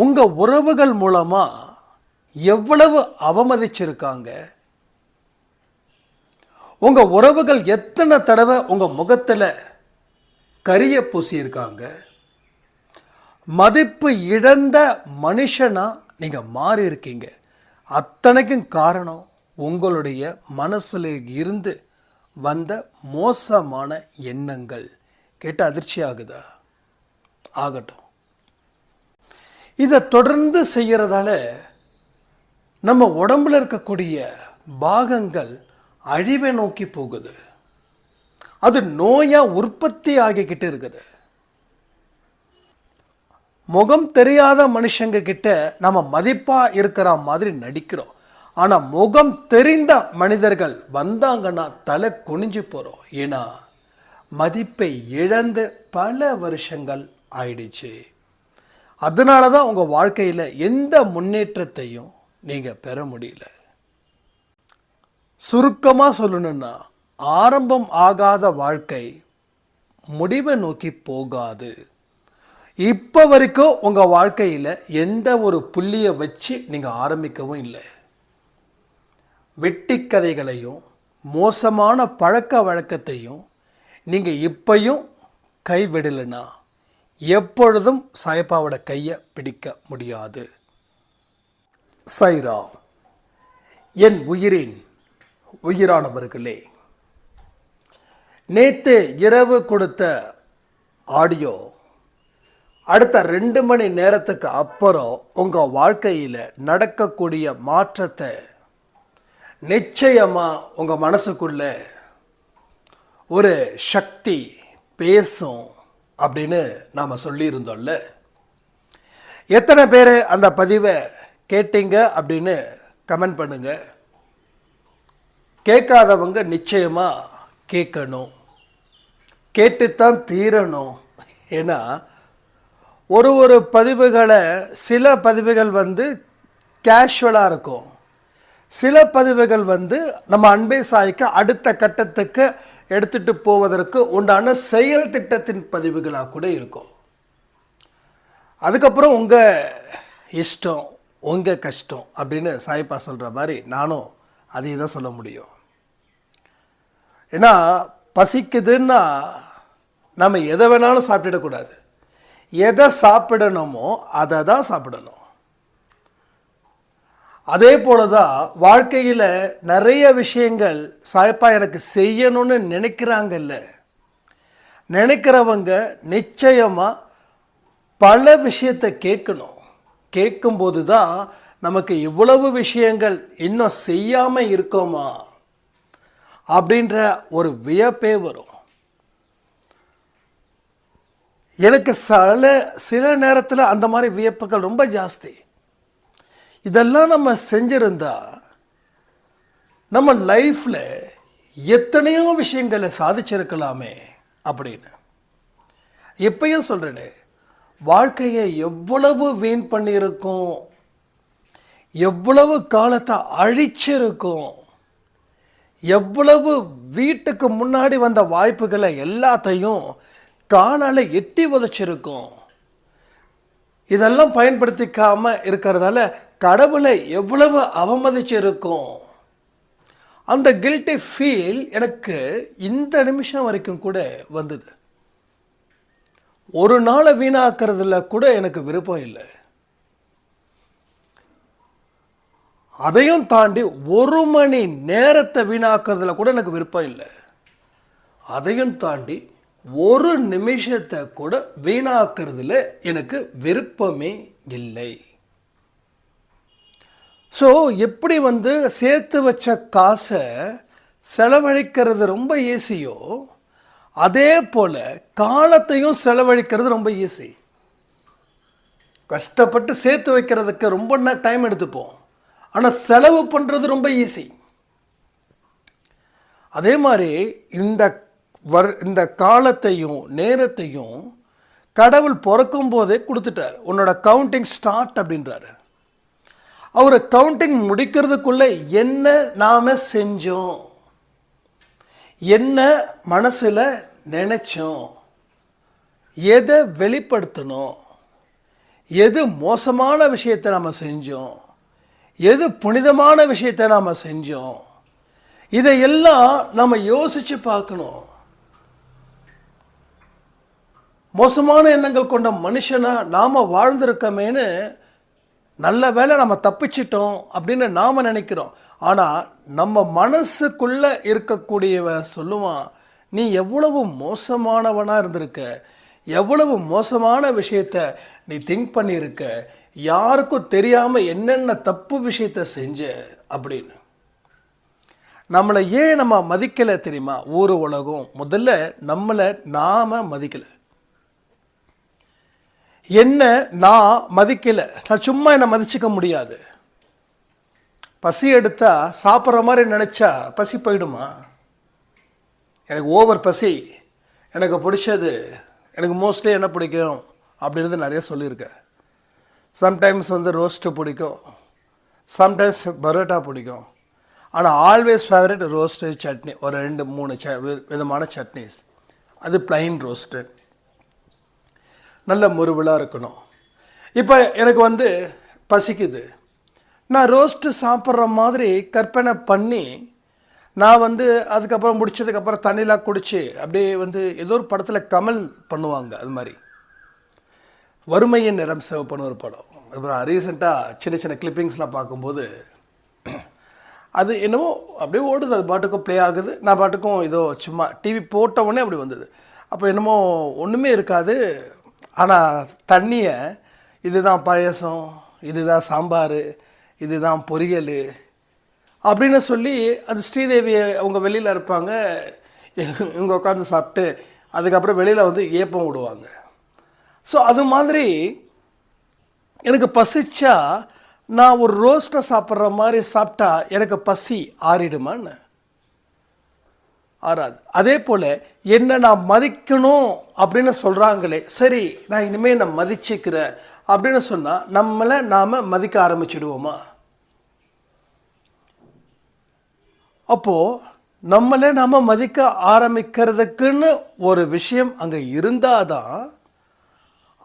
உங்கள் உறவுகள் மூலமாக எவ்வளவு அவமதிச்சிருக்காங்க? உங்கள் உறவுகள் எத்தனை தடவை உங்கள் முகத்தில் கரிய பூசியிருக்காங்க? மதிப்பு இழந்த மனுஷனாக நீங்கள் மாறி இருக்கீங்க அத்தனைக்கும் காரணம் உங்களுடைய மனசில் இருந்து வந்த மோசமான எண்ணங்கள். கேட்ட அதிர்ச்சி ஆகுதா ஆகட்டும். இதை தொடர்ந்து செய்கிறதால நம்ம உடம்பில் இருக்கக்கூடிய பாகங்கள் அழிவை நோக்கி போகுது. அது நோயாக உற்பத்தி ஆகிக்கிட்டு இருக்குது. முகம் தெரியாத மனுஷங்க கிட்ட நம்ம மதிப்பாக இருக்கிற மாதிரி நடிக்கிறோம். ஆனால் முகம் தெரிந்த மனிதர்கள் வந்தாங்கன்னா தலை குனிஞ்சு போகிறோம் ஏன்னா மதிப்பை இழந்து பல வருஷங்கள் ஆயிடுச்சு. அதனால தான் உங்கள் வாழ்க்கையில் எந்த முன்னேற்றத்தையும் நீங்கள் பெற முடியல. சுருக்கமாக சொல்லணும்னா ஆரம்பம் ஆகாத வாழ்க்கை முடிவை நோக்கி போகாது. இப்போ வரைக்கும் உங்கள் வாழ்க்கையில் எந்த ஒரு புள்ளியை வச்சு நீங்கள் ஆரம்பிக்கவும் இல்லை. வெட்டி கதைகளையும் மோசமான பழக்க வழக்கத்தையும் நீங்கள் இப்பையும் கைவிடலைன்னா எப்பொழுதும் சாயப்பாவோட கையை பிடிக்க முடியாது. சைரா என் உயிரின் உயிரானவர்களே நேத்து இரவு கொடுத்த ஆடியோ அடுத்த ரெண்டு மணி நேரத்துக்கு அப்புறம் உங்கள் வாழ்க்கையில் நடக்கக்கூடிய மாற்றத்தை நிச்சயமாக உங்கள் மனசுக்குள்ள ஒரு சக்தி பேசும் அப்படின்னு நாம் சொல்லியிருந்தோம்ல. எத்தனை பேர் அந்த பதிவை கேட்டீங்க அப்படின்னு கமெண்ட் பண்ணுங்கள் கேட்காதவங்க நிச்சயமாக கேட்கணும். கேட்டுத்தான் தீரணும். ஏன்னா ஒரு ஒரு பதிவுகளை சில பதிவுகள் வந்து கேஷுவலாக இருக்கும். சில பதிவுகள் வந்து நம்ம அன்பே சாய்க்கு அடுத்த கட்டத்துக்கு எடுத்துட்டு போவதற்கு உண்டான செயல் திட்டத்தின் பதிவுகளாக கூட இருக்கும். அதுக்கப்புறம் உங்கள் இஷ்டம் உங்கள் கஷ்டம் அப்படின்னு சாய்ப்பா சொல்கிற மாதிரி நானும் அதை தான் சொல்ல முடியும். ஏன்னா பசிக்குதுன்னா நம்ம எதை வேணாலும் சாப்பிடக்கூடாது எதை சாப்பிடணுமோ அதை தான் சாப்பிடணும். அதே போல தான் வாழ்க்கையில் நிறைய விஷயங்கள் சாய்ப்பா எனக்கு செய்யணும்னு நினைக்கிறாங்கல்ல. நினைக்கிறவங்க நிச்சயமாக பல விஷயத்தை கேட்கணும். கேட்கும்போது தான் நமக்கு இவ்வளவு விஷயங்கள் இன்னும் செய்யாமல் இருக்கோமா? அப்படின்ற ஒரு வியப்பே வரும். எனக்கு சில சில நேரத்தில் அந்த மாதிரி வியப்புகள் ரொம்ப ஜாஸ்தி. இதெல்லாம் நம்ம செஞ்சிருந்தா நம்ம லைஃப்பில் எத்தனையோ விஷயங்களை சாதிச்சிருக்கலாமே அப்படின்னு. எப்பயும் சொல்கிறேனே வாழ்க்கையை எவ்வளவு வீண் பண்ணியிருக்கோம் எவ்வளவு காலத்தை அழிச்சிருக்கோம் எவ்வளவு வீட்டுக்கு முன்னாடி வந்த வாய்ப்புகளை எல்லாத்தையும் காலால் எட்டி உதச்சிருக்கோம் இதெல்லாம் பயன்படுத்திக்காம இருக்கிறதால கடவுளை எவ்வளவு அவமதிச்சிருக்கோம்? அந்த கில்ட்டி ஃபீல் எனக்கு இந்த நிமிஷம் வரைக்கும் கூட வந்தது. ஒரு நாளை வீணாக்குறதுல கூட எனக்கு விருப்பம் இல்லை. அதையும் தாண்டி ஒரு மணி நேரத்தை வீணாக்குறதுல கூட எனக்கு விருப்பம் இல்லை. அதையும் தாண்டி ஒரு நிமிஷத்தை கூட வீணாக்குறதுல எனக்கு விருப்பமே இல்லை. ஸோ எப்படி வந்து சேர்த்து வச்ச காசை செலவழிக்கிறது ரொம்ப ஈஸியோ அதே போல் காலத்தையும் செலவழிக்கிறது ரொம்ப ஈஸி கஷ்டப்பட்டு சேர்த்து வைக்கிறதுக்கு ரொம்ப டைம் எடுத்துப்போம். ஆனால் செலவு பண்ணுறது ரொம்ப ஈஸி அதே மாதிரி இந்த வர் இந்த காலத்தையும் நேரத்தையும் கடவுள் பிறக்கும் போதே கொடுத்துட்டார். உன்னோட கவுண்டிங் ஸ்டார்ட் அப்படின்றாரு. அவர் கவுண்டிங் முடிக்கிறதுக்குள்ளே என்ன நாம செஞ்சோம்? என்ன மனசில் நினைச்சோம்? எதை வெளிப்படுத்தணும்? எது மோசமான விஷயத்தை நாம் செஞ்சோம்? எது புனிதமான விஷயத்தை நாம் செஞ்சோம்? இதையெல்லாம் நம்ம யோசித்து பார்க்கணும். மோசமான எண்ணங்கள் கொண்ட மனுஷனாக நாம் வாழ்ந்திருக்கமேனு நல்ல வேளை நம்ம தப்பிச்சிட்டோம் அப்படின்னு நாம் நினைக்கிறோம். ஆனால் நம்ம மனசுக்குள்ளே இருக்கக்கூடியவன் சொல்லுவான் நீ எவ்வளவு மோசமானவனாக இருந்திருக்க. எவ்வளவு மோசமான விஷயத்த நீ திங்க் பண்ணியிருக்க. யாருக்கும் தெரியாமல் என்னென்ன தப்பு விஷயத்த செஞ்ச? அப்படின்னு. நம்மளை ஏன் நம்ம மதிக்கலை தெரியுமா? ஊர் உலகம். முதல்ல நம்மளை நாம் மதிக்கலை. என்ன நான் மதிக்கலை. நான் சும்மா என்னை மதிச்சிக்க முடியாது. பசி எடுத்தா சாப்பிட்ற மாதிரி நினச்சா பசி போயிடுமா? எனக்கு ஓவர் பசி. எனக்கு பிடிச்சது எனக்கு மோஸ்ட்லி என்ன பிடிக்கும் அப்படின்றது நிறைய சொல்லியிருக்கேன். சம்டைம்ஸ் வந்து ரோஸ்ட்டு பிடிக்கும். சம்டைம்ஸ் பரோட்டா பிடிக்கும். ஆனால் ஆல்வேஸ் ஃபேவரட் ரோஸ்ட்டு சட்னி. ஒரு ரெண்டு மூணு ச வி- விதமான சட்னிஸ். அது ப்ளைன் ரோஸ்ட்டு நல்ல முருவலாக இருக்கணும். இப்போ எனக்கு வந்து பசிக்குது. நான் ரோஸ்ட்டு சாப்பிட்ற மாதிரி கற்பனை பண்ணி நான் வந்து அதுக்கப்புறம் முடிச்சதுக்கப்புறம் தண்ணிலாம் குடித்து அப்படியே வந்து ஏதோ ஒரு படத்தில் கமல் பண்ணுவாங்க அது மாதிரி. வறுமையின் நிறம் சிவப்புன்னு ஒரு படம். அப்புறம் ரீசெண்டாக சின்ன சின்ன கிளிப்பிங்ஸ்லாம் பார்க்கும்போது அது என்னவோ அப்படியே ஓடுது. அது பாட்டுக்கும் ப்ளே ஆகுது. நான் பாட்டுக்கும் ஏதோ சும்மா டிவி போட்ட உடனே அப்படி வந்தது. அப்போ என்னமோ ஒன்றுமே இருக்காது. ஆனால் தண்ணியை இதுதான் பாயசம் இதுதான் சாம்பார் இதுதான் பொரியல் அப்படின்னு சொல்லி அது ஸ்ரீதேவி அவங்க வெளியில் இருப்பாங்க இவங்க உட்காந்து சாப்பிட்டு அதுக்கப்புறம் வெளியில் வந்து ஏப்பம் விடுவாங்க. ஸோ அது மாதிரி எனக்கு பசிச்சா நான் ஒரு ரோஸ்ட்டை சாப்பிட்ற மாதிரி சாப்பிட்டா எனக்கு பசி ஆறிடுமான்னு? ஆறாது. அதே போல் என்ன நான் மதிக்கணும் அப்படின்னு சொல்கிறாங்களே சரி நான் இனிமேல் நான் மதிச்சுக்கிறேன் அப்படின்னு சொன்னால் நம்மளை நாம் மதிக்க ஆரம்பிச்சிடுவோமா? அப்போது நம்மளை நாம் மதிக்க ஆரம்பிக்கிறதுக்குன்னு ஒரு விஷயம் அங்கே இருந்தால் தான்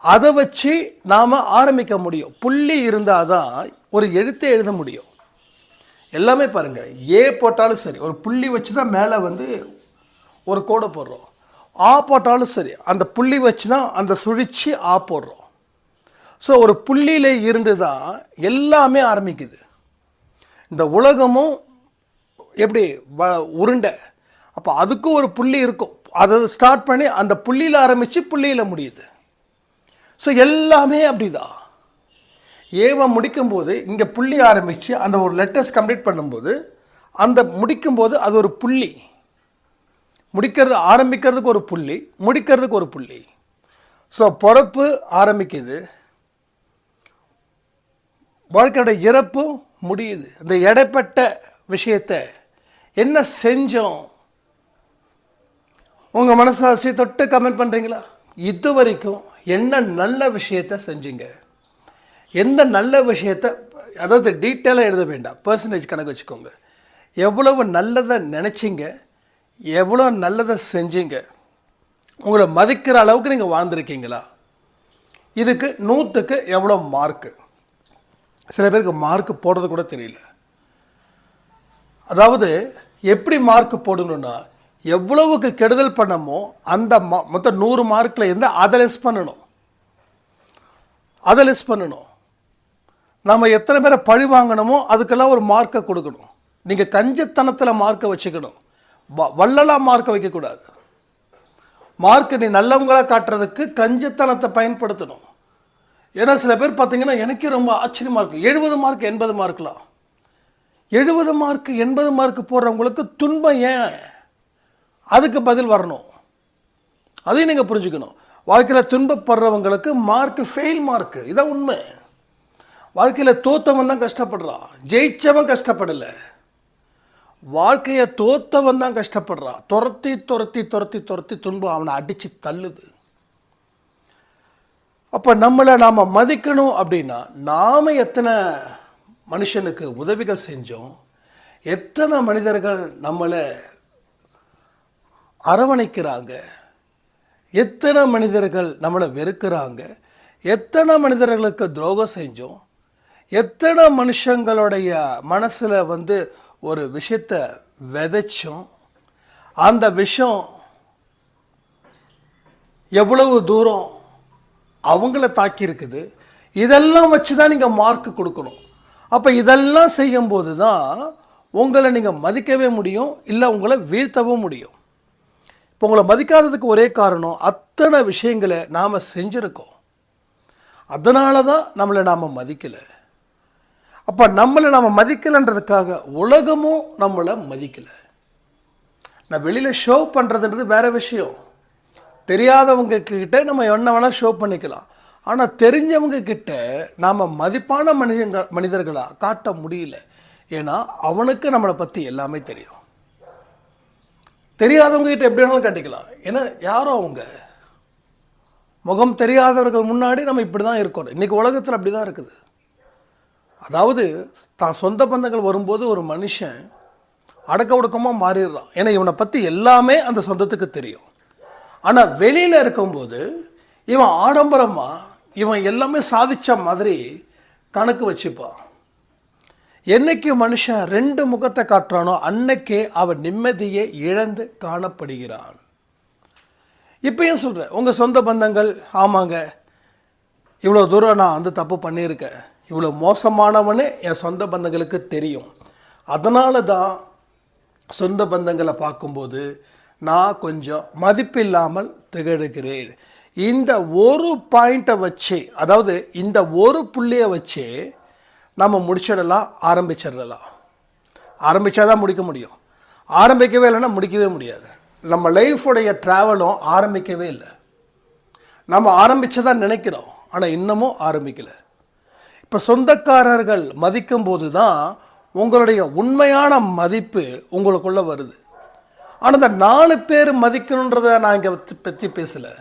அதை வச்சு நாம் ஆரம்பிக்க முடியும். புள்ளி இருந்தால் தான் ஒரு எழுத்தை எழுத முடியும். எல்லாமே பாருங்கள் ஏ போட்டாலும் சரி ஒரு புள்ளி வச்சு தான் மேலே வந்து ஒரு கோடை போடுறோம். ஆ போட்டாலும் சரி அந்த புள்ளி வச்சு தான் அந்த சுழிச்சு ஆ போடுறோம். ஸோ ஒரு புள்ளியில் இருந்து தான் எல்லாமே ஆரம்பிக்குது. இந்த உலகமும் எப்படி வ உருண்டை. அப்போ அதுக்கும் ஒரு புள்ளி இருக்கும். அதை ஸ்டார்ட் பண்ணி அந்த புள்ளியில் ஆரம்பித்து புள்ளியில் முடியுது. ஸோ எல்லாமே அப்படிதான். ஏவ முடிக்கும்போது இங்கே புள்ளி ஆரம்பித்து அந்த ஒரு லெட்டர்ஸ் கம்ப்ளீட் பண்ணும்போது அந்த முடிக்கும்போது அது ஒரு புள்ளி. முடிக்கிறது ஆரம்பிக்கிறதுக்கு ஒரு புள்ளி முடிக்கிறதுக்கு ஒரு புள்ளி. ஸோ பிறப்பு ஆரம்பிக்குது. வாழ்க்கையோட இறப்பும் முடியுது. இந்த இடைப்பட்ட விஷயத்தை என்ன செஞ்சோம்? உங்கள் மனசாட்சி தொட்டு கமெண்ட் பண்ணுறீங்களா இது வரைக்கும் என்ன நல்ல விஷயத்த செஞ்சீங்க? எந்த நல்ல விஷயத்த அதாவது டீட்டெயிலாக எழுத வேண்டாம். பர்சன்டேஜ் கணக்கு வச்சுக்கோங்க. எவ்வளவு நல்லதை நினச்சிங்க எவ்வளோ நல்லதை செஞ்சீங்க உங்களை மதிக்கிற அளவுக்கு நீங்கள் வாழ்ந்துருக்கீங்களா? இதுக்கு நூற்றுக்கு எவ்வளோ மார்க்கு சில பேருக்கு மார்க் போடுறது கூட தெரியல. அதாவது எப்படி மார்க் போடணும்னா எவ்வளவுக்கு கெடுதல் பண்ணமோ அந்த மொத்தம் நூறு மார்க்கில் இருந்து அதை லெஸ் பண்ணணும். அதை லெஸ் பண்ணணும். நம்ம எத்தனை பேரை பழி வாங்கணுமோ அதுக்கெல்லாம் ஒரு மார்க்கை கொடுக்கணும். நீங்கள் கஞ்சத்தனத்தில் மார்க்கை வச்சுக்கணும். வ வள்ளலாக மார்க்கை வைக்கக்கூடாது. மார்க்கை நீ நல்லவங்களாக காட்டுறதுக்கு கஞ்சத்தனத்தை பயன்படுத்தணும். ஏன்னா சில பேர் பார்த்தீங்கன்னா எனக்கே ரொம்ப ஆச்சரியமாக இருக்கும் எழுபது மார்க் எண்பது மார்க்லாம் எழுபது மார்க் எண்பது மார்க் போடுறவங்களுக்கு துன்பம் ஏன்? அதுக்கு பதில் வரணும். அதையும் நீங்கள் புரிஞ்சுக்கணும். வாழ்க்கையில் துன்பப்படுறவங்களுக்கு மார்க் ஃபெயில் மார்க் இதான் உண்மை. வாழ்க்கையில் தோத்தவன் தான் கஷ்டப்படுறான். ஜெயிச்சவன் கஷ்டப்படலை. வாழ்க்கையை தோத்தவன் தான் கஷ்டப்படுறான். துரத்தி துரத்தி துரத்தி துரத்தி துன்பம் அவனை அடித்து தள்ளுது. அப்போ நம்மளை நாம் மதிக்கணும் அப்படின்னா நாம் எத்தனை மனுஷனுக்கு உதவிகள் செஞ்சோம் எத்தனை மனிதர்கள் நம்மளை அரவணைக்கிறாங்க எத்தனை மனிதர்கள் நம்மளை வெறுக்கிறாங்க எத்தனை மனிதர்களுக்கு துரோகம் செஞ்சோம் எத்தனை மனுஷங்களுடைய மனசில் வந்து ஒரு விஷயத்தை விதைச்சும் அந்த விஷம் எவ்வளவு தூரம் அவங்கள தாக்கியிருக்குது இதெல்லாம் வச்சு தான் நீங்கள் மார்க் கொடுக்கணும். அப்போ இதெல்லாம் செய்யும்போது தான் உங்களை நீங்கள் மதிக்கவே முடியும் இல்லை உங்களை வீழ்த்தவும் முடியும். இப்போ உங்களை மதிக்காததுக்கு ஒரே காரணம் அத்தனை விஷயங்களை நாம் செஞ்சுருக்கோம். அதனால தான் நம்மளை நாம் மதிக்கலை. அப்போ நம்மளை நம்ம மதிக்கலைன்றதுக்காக உலகமும் நம்மளை மதிக்கலை. நான் வெளியில் ஷோ பண்ணுறதுன்றது வேறு விஷயம். தெரியாதவங்க கிட்ட நம்ம என்ன வேணால் ஷோ பண்ணிக்கலாம். ஆனால் தெரிஞ்சவங்க கிட்ட நாம் மதிப்பான மனிதங்க மனிதர்களாக காட்ட முடியல. ஏன்னா அவனுக்கு நம்மளை பற்றி எல்லாமே தெரியும். தெரியாதவங்க கிட்ட எப்படி வேணாலும் காட்டிக்கலாம். ஏன்னா யாரும் அவங்க? முகம் தெரியாதவர்கள் முன்னாடி நம்ம இப்படி தான் இருக்கணும். இன்றைக்கி உலகத்தில் அப்படி தான் இருக்குது. அதாவது தான் சொந்த பந்தங்கள் வரும்போது ஒரு மனுஷன் அடக்க ஒடுக்கமாக மாறிடுறான். ஏன்னா இவனை பற்றி எல்லாமே அந்த சொந்தத்துக்கு தெரியும். ஆனால் வெளியில் இருக்கும்போது இவன் ஆடம்பரமாக இவன் எல்லாமே சாதித்த மாதிரி கணக்கு வச்சுப்பான். என்னைக்கு மனுஷன் ரெண்டு முகத்தை காட்டுறானோ அன்னைக்கே அவன் நிம்மதியை இழந்து காணப்படுகிறான். இப்பயும் சொல்கிறேன் உங்கள் சொந்த பந்தங்கள் ஆமாங்க இவ்வளோ தூரம் நான் வந்து தப்பு பண்ணியிருக்கேன். இவ்வளோ மோசமானவனே என் சொந்த பந்தங்களுக்கு தெரியும். அதனால தான் சொந்த பந்தங்களை பார்க்கும்போது நான் கொஞ்சம் மதிப்பில்லாமல் திகழுகிறேன். இந்த ஒரு பாயிண்ட்டை வச்சு அதாவது இந்த ஒரு புள்ளியை வச்சு நம்ம முடிச்சிடலாம் ஆரம்பிச்சிடலாம். ஆரம்பித்தா தான் முடிக்க முடியும். ஆரம்பிக்கவே இல்லைன்னா முடிக்கவே முடியாது. நம்ம லைஃபுடைய ட்ராவலும் ஆரம்பிக்கவே இல்லை. நம்ம ஆரம்பிச்சதா நினைக்கிறோம் ஆனால் இன்னமும் ஆரம்பிக்கலை. இப்போ சொந்தக்காரர்கள் மதிக்கும் போது தான் உங்களுடைய உண்மையான மதிப்பு உங்களுக்குள்ளே வருது. ஆனால் இந்த நாலு பேர் மதிக்கணுன்றதை நான் இங்கே பற்றி பேசலை.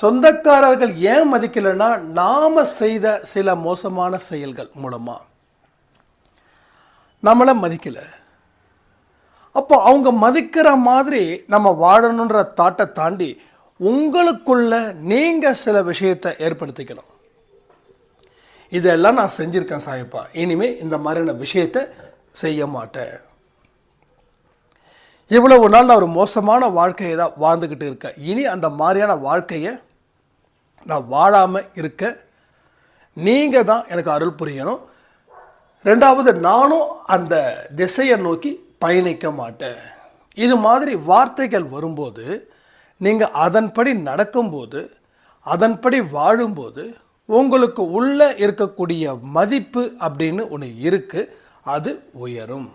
சொந்தக்காரர்கள் ஏன் மதிக்கலைன்னா நாம் செய்த சில மோசமான செயல்கள் மூலமாக நம்மளை மதிக்கலை. அப்போ அவங்க மதிக்கிற மாதிரி நம்ம வாழணுன்ற தாட்டை தாண்டி உங்களுக்குள்ள நீங்கள் சில விஷயத்தை ஏற்படுத்திக்கணும். இதெல்லாம் நான் செஞ்சுருக்கேன் சாயப்பா. இனிமேல் இந்த மாதிரியான விஷயத்தை செய்ய மாட்டேன். இவ்வளவு நாள் நான் ஒரு மோசமான வாழ்க்கையை தான் வாழ்ந்துக்கிட்டு இருக்கேன். இனி அந்த மாதிரியான வாழ்க்கையை நான் வாழாமல் இருக்க நீங்கள் தான் எனக்கு அருள் புரியணும். ரெண்டாவது நானும் அந்த திசையை நோக்கி பயணிக்க மாட்டேன். இது மாதிரி வார்த்தைகள் வரும்போது நீங்கள் அதன்படி நடக்கும்போது அதன்படி வாழும்போது உங்களுக்கு உள்ளே இருக்கக்கூடிய மதிப்பு அப்படின்னு ஒன்று இருக்குது அது உயரும்.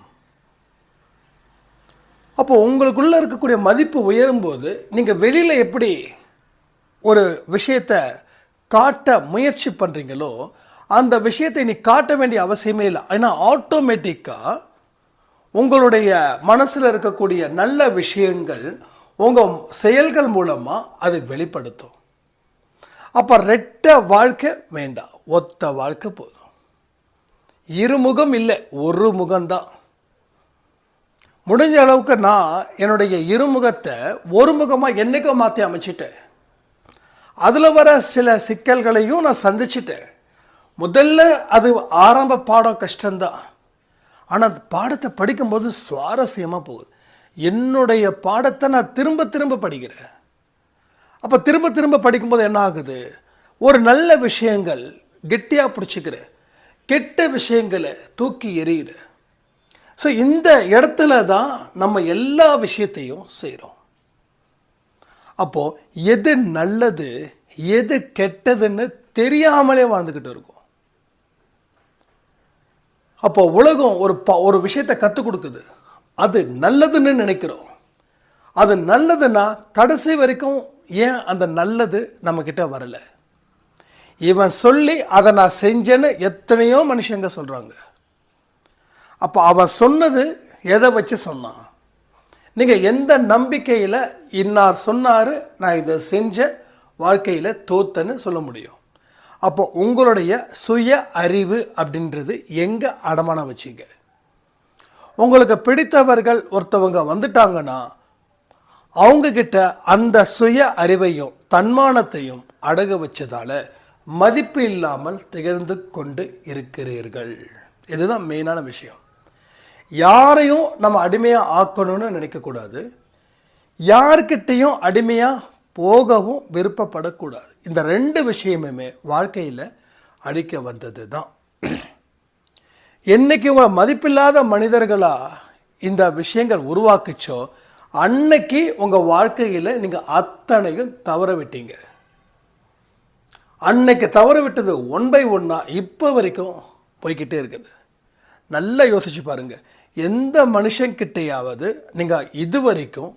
அப்போ உங்களுக்குள்ளே இருக்கக்கூடிய மதிப்பு உயரும்போது நீங்கள் வெளியில் எப்படி ஒரு விஷயத்தை காட்ட முயற்சி பண்ணுறீங்களோ அந்த விஷயத்தை நீ காட்ட வேண்டிய அவசியமே இல்லை. ஏன்னா ஆட்டோமேட்டிக்காக உங்களுடைய மனசில் இருக்கக்கூடிய நல்ல விஷயங்கள் உங்கள் செயல்கள் மூலமாக அது வெளிப்படுத்தும். அப்போ ரெட்ட வாழ்க்கை வேண்டாம் ஒத்த வாழ்க்கை போதும். இருமுகம் இல்லை ஒரு முகம்தான். முடிஞ்ச அளவுக்கு நான் என்னுடைய இருமுகத்தை ஒரு முகமாக என்னைக்கோ மாற்றி அமைச்சிட்டேன். அதில் வர சில சிக்கல்களையும் நான் சந்திச்சிட்டேன். முதல்ல அது ஆரம்ப பாடம் கஷ்டம்தான். ஆனால் அந்த பாடத்தை படிக்கும்போது சுவாரஸ்யமாக போகுது. என்னுடைய பாடத்தை நான் திரும்ப திரும்ப படிக்கிறேன். அப்போ திரும்ப திரும்ப படிக்கும்போது என்ன ஆகுது? ஒரு நல்ல விஷயங்கள் கெட்டியாக பிடிச்சிக்கிற கெட்ட விஷயங்களை தூக்கி எறிகிற ஸோ இந்த இடத்துல தான் நம்ம எல்லா விஷயத்தையும் செய்கிறோம் அப்போது எது நல்லது எது கெட்டதுன்னு தெரியாமலே வாழ்ந்துக்கிட்டு இருக்கும். அப்போ உலகம் ஒரு ப ஒரு விஷயத்தை கற்றுக் கொடுக்குது. அது நல்லதுன்னு நினைக்கிறோம். அது நல்லதுன்னா கடைசி வரைக்கும் ஏன் அந்த நல்லது நம்மக்கிட்ட வரலை? இவன் சொல்லி அதை நான் செஞ்சேன்னு எத்தனையோ மனுஷங்க சொல்கிறாங்க அப்போ அவன் சொன்னது எதை வச்சு சொன்னான்? நீங்கள் எந்த நம்பிக்கையில் இன்னார் சொன்னார் நான் இதை செஞ்ச வாழ்க்கையில் தோத்தன்னு சொல்ல முடியும். அப்போ உங்களுடைய சுய அறிவு அப்படின்றது எங்கே அடமானம் வச்சுங்க? உங்களுக்கு பிடித்தவர்கள் ஒருத்தவங்க வந்துட்டாங்கன்னா அவங்கக்கிட்ட அந்த சுய அறிவையும் தன்மானத்தையும் அடகு வச்சதால மதிப்பு இல்லாமல் திகழ்ந்து கொண்டு இருக்கிறீர்கள். இதுதான் மெயினான விஷயம். யாரையும் நம்ம அடிமையாக ஆக்கணும்னு நினைக்கக்கூடாது. யார்கிட்டையும் அடிமையாக போகவும் விருப்பப்படக்கூடாது. இந்த ரெண்டு விஷயமுமே வாழ்க்கையில் அடிக்க வந்தது தான் என்னைக்கு உங்களை மதிப்பில்லாத மனிதர்களாக இந்த விஷயங்கள் உருவாக்குச்சோ அன்னைக்கு உங்கள் வாழ்க்கையில் நீங்கள் அத்தனையும் தவற விட்டீங்க. அன்னைக்கு தவற விட்டது ஒன் பை ஒன்னாக இப்போ வரைக்கும் போய்கிட்டே இருக்குது. நல்லா யோசிச்சு பாருங்கள் எந்த மனுஷங்கிட்டையாவது நீங்கள் இது வரைக்கும்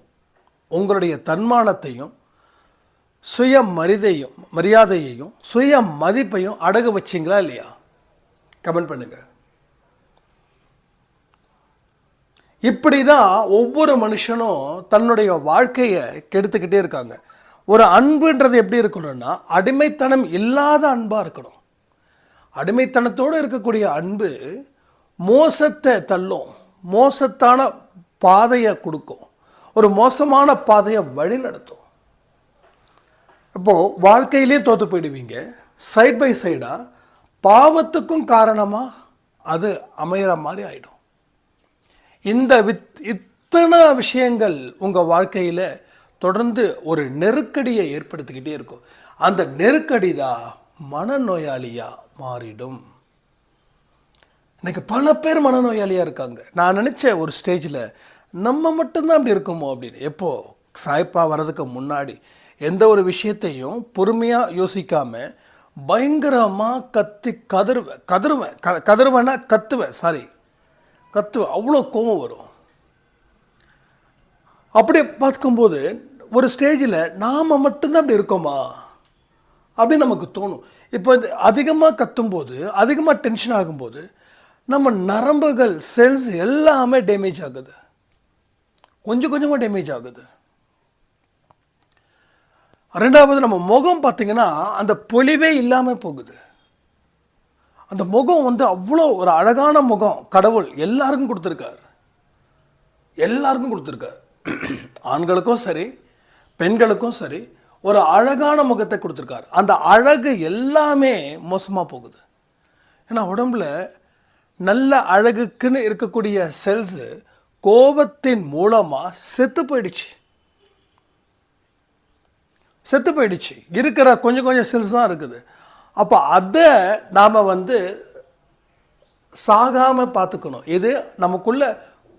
உங்களுடைய தன்மானத்தையும் சுய மரிதையும் மரியாதையையும் சுய மதிப்பையும் அடகு வச்சிங்களா இல்லையா? கமெண்ட் பண்ணுங்கள் இப்படி தான் ஒவ்வொரு மனுஷனும் தன்னுடைய வாழ்க்கையை கெடுத்துக்கிட்டே இருக்காங்க. ஒரு அன்புன்றது எப்படி இருக்கணும்னா அடிமைத்தனம் இல்லாத அன்பாக இருக்கணும். அடிமைத்தனத்தோடு இருக்கக்கூடிய அன்பு மோசத்தை தள்ளும் மோசத்தான பாதையை கொடுக்கும் ஒரு மோசமான பாதையை வழி நடத்தும் இப்போது வாழ்க்கையிலே தோற்று போயிடுவீங்க. சைட் பை சைடாக பாவத்துக்கும் காரணமாக அது அமையிற மாதிரி ஆகிடும் இந்த வித் இத்தனை விஷயங்கள் உங்கள் வாழ்க்கையில் தொடர்ந்து ஒரு நெருக்கடியை ஏற்படுத்திக்கிட்டே இருக்கும். அந்த நெருக்கடி தான் மனநோயாளியாக மாறிடும். இன்றைக்கி பல பேர் மனநோயாளியாக இருக்காங்க. நான் நினச்சேன் ஒரு ஸ்டேஜில் நம்ம மட்டும்தான் அப்படி இருக்கோமோ அப்படின்னு. எப்போது சாய்ப்பா வர்றதுக்கு முன்னாடி எந்த ஒரு விஷயத்தையும் பொறுமையாக யோசிக்காமல் பயங்கரமாக கத்தி கதறுவேன் கதறுவேன் க கதறுவேன்னா கத்துவேன் சாரி கற்று அவ்வளோ கோபம் வரும். அப்படியே பார்க்கும்போது ஒரு ஸ்டேஜில் நாம் மட்டும்தான் அப்படி இருக்கோமா? அப்படின்னு நமக்கு தோணும். இப்போ இது அதிகமாக கத்தும்போது அதிகமாக டென்ஷன் ஆகும்போது நம்ம நரம்புகள் செல்ஸ் எல்லாமே டேமேஜ் ஆகுது. கொஞ்சம் கொஞ்சமாக டேமேஜ் ஆகுது. ரெண்டாவது நம்ம முகம் பார்த்திங்கன்னா அந்த பொலிவே இல்லாமல் போகுது. அந்த முகம் வந்து அவ்வளோ ஒரு அழகான முகம் கடவுள் எல்லாருக்கும் கொடுத்துருக்காரு. எல்லாருக்கும் கொடுத்துருக்காரு. ஆண்களுக்கும் சரி பெண்களுக்கும் சரி ஒரு அழகான முகத்தை கொடுத்துருக்காரு. அந்த அழகு எல்லாமே மோசமாக போகுது. ஏன்னா உடம்புல நல்ல அழகுக்குன்னு இருக்கக்கூடிய செல்ஸு கோபத்தின் மூலமாக செத்து போயிடுச்சு. செத்து போயிடுச்சு. இருக்கிற கொஞ்சம் கொஞ்சம் செல்ஸ் தான் இருக்குது. அப்போ அதை நாம் வந்து சாகாமல் பார்த்துக்கணும். இது நமக்குள்ள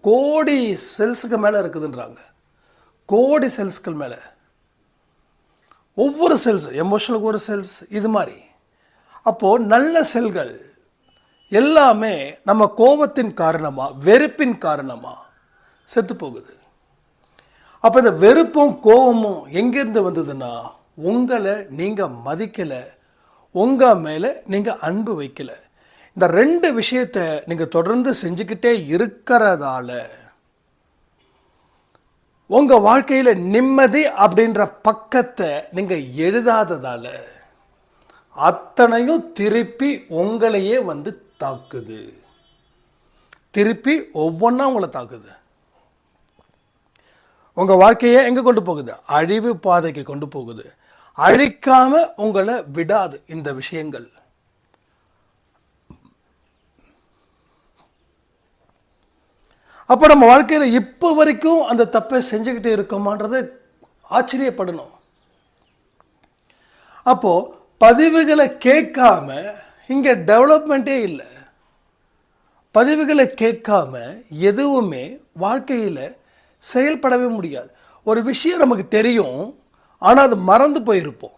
கோடி செல்ஸுக்கு மேலே இருக்குதுன்றாங்க. கோடி செல்ஸ்கள் மேலே. ஒவ்வொரு செல்ஸ் எமோஷனலுக்கு ஒரு செல்ஸ் இது மாதிரி. அப்போது நல்ல செல்கள் எல்லாமே நம்ம கோபத்தின் காரணமாக வெறுப்பின் காரணமாக செத்து போகுது. அப்போ இந்த வெறுப்பும் கோபமும் எங்கேருந்து வந்ததுன்னா உங்களை நீங்கள் மதிக்கலை உங்கள் மேலே நீங்கள் அன்பு வைக்கலை. இந்த ரெண்டு விஷயத்தை நீங்கள் தொடர்ந்து செஞ்சுக்கிட்டே இருக்கிறதால உங்கள் வாழ்க்கையில் நிம்மதி அப்படின்ற பக்கத்தை நீங்கள் எழுதாததால் அத்தனையும் திருப்பி உங்களையே வந்து தாக்குது. திருப்பி ஒவ்வொன்றா உங்களை தாக்குது. உங்கள் வாழ்க்கையை எங்கே கொண்டு போகுது? அழிவு பாதைக்கு கொண்டு போகுது. அழிக்காம உங்களை விடாது இந்த விஷயங்கள். அப்போ நம்ம வாழ்க்கையில் இப்போ வரைக்கும் அந்த தப்பை செஞ்சுக்கிட்டே இருக்கோமான்றது ஆச்சரியப்படணும். அப்போது பதிவுகளை கேட்காம இங்கே டெவலப்மெண்ட்டே இல்லை. பதிவுகளை கேட்காம எதுவுமே வாழ்க்கையில் செயல்படவே முடியாது. ஒரு விஷயம் நமக்கு தெரியும். ஆனால் அது மறந்து போயிருப்போம்.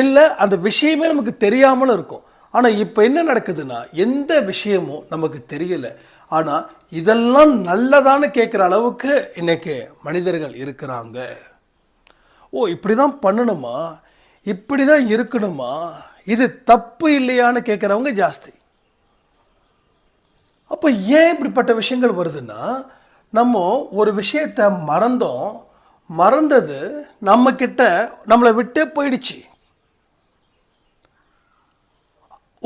இல்லை அந்த விஷயமே நமக்கு தெரியாமலும் இருக்கும். ஆனால் இப்போ என்ன நடக்குதுன்னா எந்த விஷயமும் நமக்கு தெரியல. ஆனால் இதெல்லாம் நல்லதான்னு கேட்குற அளவுக்கு இன்னைக்கு மனிதர்கள் இருக்கிறாங்க. ஓ இப்படி தான் பண்ணணுமா? இப்படி தான் இருக்கணுமா? இது தப்பு இல்லையான்னு கேட்குறவங்க ஜாஸ்தி. அப்போ ஏன் இப்படிப்பட்ட விஷயங்கள் வருதுன்னா நம்ம ஒரு விஷயத்தை மறந்தோம். மறந்தது நம்ம கிட்ட நம்மளை விட்டே போயிடுச்சு.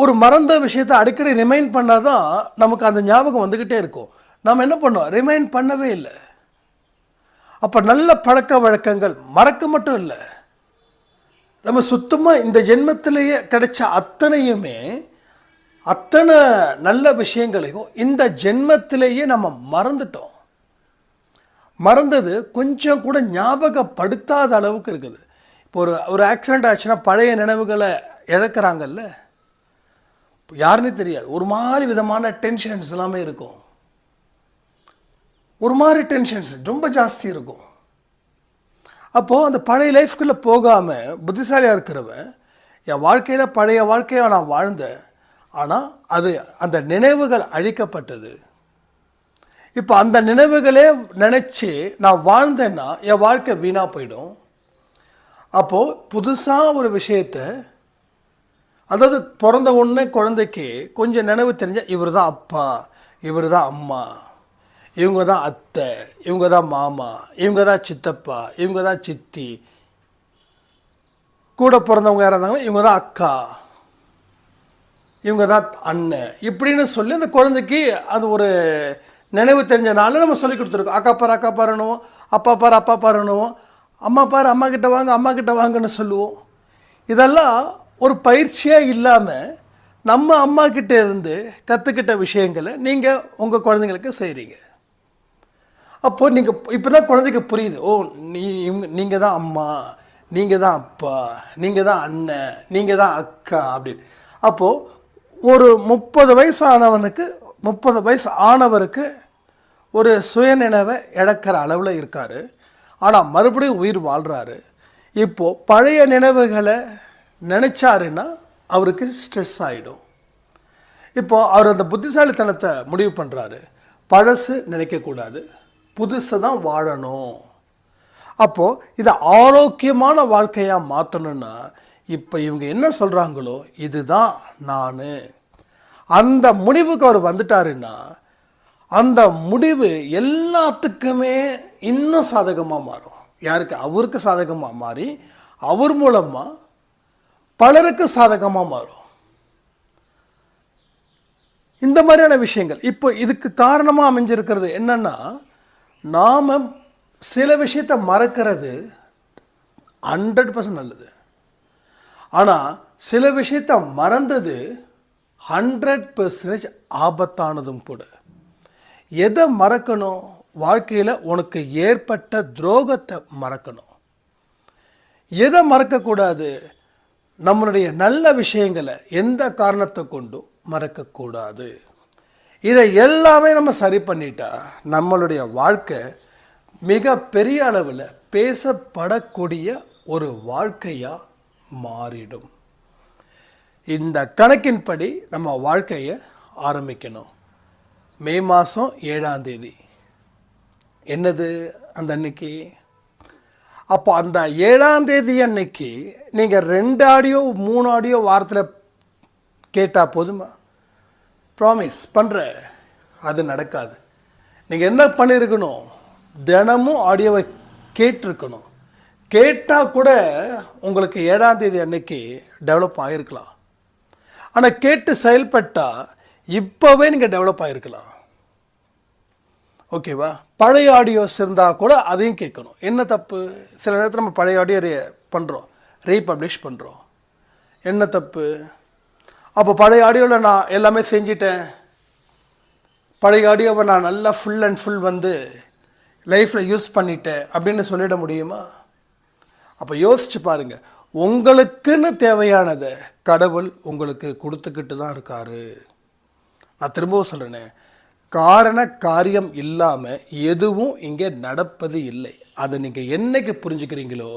ஒரு மறந்த விஷயத்தை அடிக்கடி ரிமைண்ட் பண்ணாதான் நமக்கு அந்த ஞாபகம் வந்துக்கிட்டே இருக்கும். நாம் என்ன பண்ணோம் ரிமைண்ட் பண்ணவே இல்லை. அப்போ நல்ல பழக்க வழக்கங்கள் மறக்க மட்டும் இல்லை. நம்ம சுத்தமாக இந்த ஜென்மத்திலேயே கிடைச்ச அத்தனையுமே அத்தனை நல்ல விஷயங்களையும் இந்த ஜென்மத்திலேயே நம்ம மறந்துட்டோம். மறந்தது கொஞ்சம் கூட ஞாபகப்படுத்தாத அளவுக்கு இருக்குது. இப்போ ஒரு ஒரு ஆக்சிடெண்ட் ஆச்சுன்னா பழைய நினைவுகளை இழக்கிறாங்கல்ல? யாருன்னு தெரியாது. ஒரு மாதிரி விதமான டென்ஷன்ஸ் எல்லாமே இருக்கும். ஒரு மாதிரி டென்ஷன்ஸ் ரொம்ப ஜாஸ்தி இருக்கும். அப்போது அந்த பழைய லைஃப்குள்ளே போகாமல் புத்திசாலியாக இருக்கிறவன் என் வாழ்க்கையில் பழைய வாழ்க்கையை நான் வாழ்ந்தேன். ஆனால் அது அந்த நினைவுகள் அழிக்கப்பட்டது. இப்போ அந்த நினைவுகளே நினச்சி நான் வாழ்ந்தேன்னா என் வாழ்க்கை வீணாக போயிடும். அப்போது புதுசாக ஒரு விஷயத்தை அதாவது பிறந்த உடனே குழந்தைக்கு கொஞ்சம் நினைவு தெரிஞ்ச இவர் தான் அப்பா இவர் தான் அம்மா இவங்க தான் அத்தை இவங்க தான் மாமா இவங்க தான் சித்தப்பா இவங்க தான் சித்தி. கூட பிறந்தவங்க யாராக இருந்தாங்கன்னா இவங்க தான் அக்கா இவங்க தான் அண்ணன். இப்படின்னு சொல்லி அந்த குழந்தைக்கு அது ஒரு நினைவு தெரிஞ்சனால நம்ம சொல்லி கொடுத்துருக்கோம். அக்கா பாரு அக்கா பாருன்னுவோம் அப்பா பாரு அப்பா பாருன்னுவோம் அம்மா பாரு அம்மா கிட்ட வாங்க அம்மா கிட்ட வாங்கன்னு சொல்லுவோம். இதெல்லாம் ஒரு பயிற்சியாக இல்லாமல் நம்ம அம்மா கிட்டே இருந்து கற்றுக்கிட்ட விஷயங்களை நீங்கள் உங்கள் குழந்தைங்களுக்கு செய்கிறீங்க அப்போது நீங்கள் இப்போ தான் குழந்தைக்கு புரியுது. ஓ நீ நீங்கள் தான் அம்மா நீங்கள் தான் அப்பா நீங்கள் தான் அண்ணன் நீங்கள் தான் அக்கா அப்படின்னு. அப்போது ஒரு முப்பது வயசு ஆனவனுக்கு முப்பது வயசு ஆனவருக்கு ஒரு சுயநினைவை இழக்கிற அளவில் இருக்கார். ஆனால் மறுபடியும் உயிர் வாழ்கிறாரு இப்போது பழைய நினைவுகளை நினச்சாருன்னா அவருக்கு ஸ்ட்ரெஸ் ஆகிடும் இப்போது அவர் அந்த புத்திசாலித்தனத்தை முடிவு பண்ணுறாரு பழசு நினைக்கக்கூடாது புதுசை தான் வாழணும். அப்போது இதை ஆரோக்கியமான வாழ்க்கையாக மாற்றணும்னா இப்போ இவங்க என்ன சொல்கிறாங்களோ இதுதான் நான். அந்த முடிவுக்கு அவர் வந்துட்டாருன்னா அந்த முடிவு எல்லாத்துக்குமே இன்னும் சாதகமாக மாறும். யாருக்கு? அவருக்கு சாதகமாக மாறி அவர் மூலமாக பலருக்கு சாதகமாக மாறும். இந்த மாதிரியான விஷயங்கள். இப்போ இதுக்கு காரணமாக அமைஞ்சிருக்கிறது என்னென்னா நாம் சில விஷயத்தை மறக்கிறது ஹண்ட்ரட் பர்சன்ட் நல்லது. ஆனால் சில விஷயத்த மறந்தது ஹண்ட்ரட் பர்சன்டேஜ் ஆபத்தானதும் கூட. எதை மறக்கணும்? வாழ்க்கையில் உனக்கு ஏற்பட்ட துரோகத்தை மறக்கணும். எதை மறக்கக்கூடாது? நம்மளுடைய நல்ல விஷயங்களை எந்த காரணத்தை கொண்டும் மறக்கக்கூடாது. இதை எல்லாமே நம்ம சரி பண்ணிட்டா நம்மளுடைய வாழ்க்கை மிக பெரிய அளவில் பேசப்படக்கூடிய ஒரு வாழ்க்கையாக மாறிடும். இந்த கணக்கின்படி நம்ம வாழ்க்கையை ஆரம்பிக்கணும். மே மாதம் ஏழாம் தேதி. என்னது அந்த அன்னைக்கு? அப்போ அந்த ஏழாம் தேதி அன்னைக்கு நீங்கள் ரெண்டு ஆடியோ மூணு ஆடியோ வாரத்தில் கேட்டால் போதுமா? ப்ராமிஸ் பண்ணுற அது நடக்காது. நீங்கள் என்ன பண்ணியிருக்கணும் தினமும் ஆடியோவை கேட்டிருக்கணும். கேட்டால் கூட உங்களுக்கு ஏழாம் தேதி அன்னைக்கு டெவலப் ஆகிருக்கலாம் ஆனால் கேட்டு செயல்பட்டால் இப்போவே நீங்கள் டெவலப் ஆகிருக்கலாம் ஓகேவா பழைய ஆடியோஸ் இருந்தால் கூட அதையும் கேட்கணும். என்ன தப்பு? சில நேரத்தில் நம்ம பழைய ஆடியோ பண்ணுறோம் ரீபப்ளிஷ் பண்ணுறோம் என்ன தப்பு? அப்போ பழைய ஆடியோவில் நான் எல்லாமே செஞ்சிட்டேன். பழைய ஆடியோவை நான் நல்லா ஃபுல் அண்ட் ஃபுல் வந்து லைஃப்பில் யூஸ் பண்ணிட்டேன் அப்படின்னு சொல்லிட முடியுமா? அப்போ யோசிச்சு பாருங்கள் உங்களுக்குன்னு தேவையானதை கடவுள் உங்களுக்கு கொடுத்துக்கிட்டு தான் இருக்காரு. நான் திரும்பவும் சொல்கிறேனே காரண காரியம் இல்லாமல் எதுவும் இங்கே நடப்பது இல்லை. அதை நீங்கள் என்னைக்கு புரிஞ்சுக்கிறீங்களோ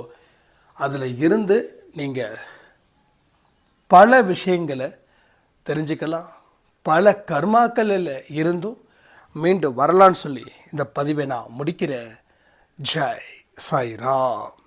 அதில் இருந்து நீங்கள் பல விஷயங்களை தெரிஞ்சுக்கலாம். பல கர்மாக்களில் இருந்தும் மீண்டும் வரலான்னு சொல்லி இந்த பதிவை நான் முடிக்கிறேன். ஜெய் சாய்ராம்.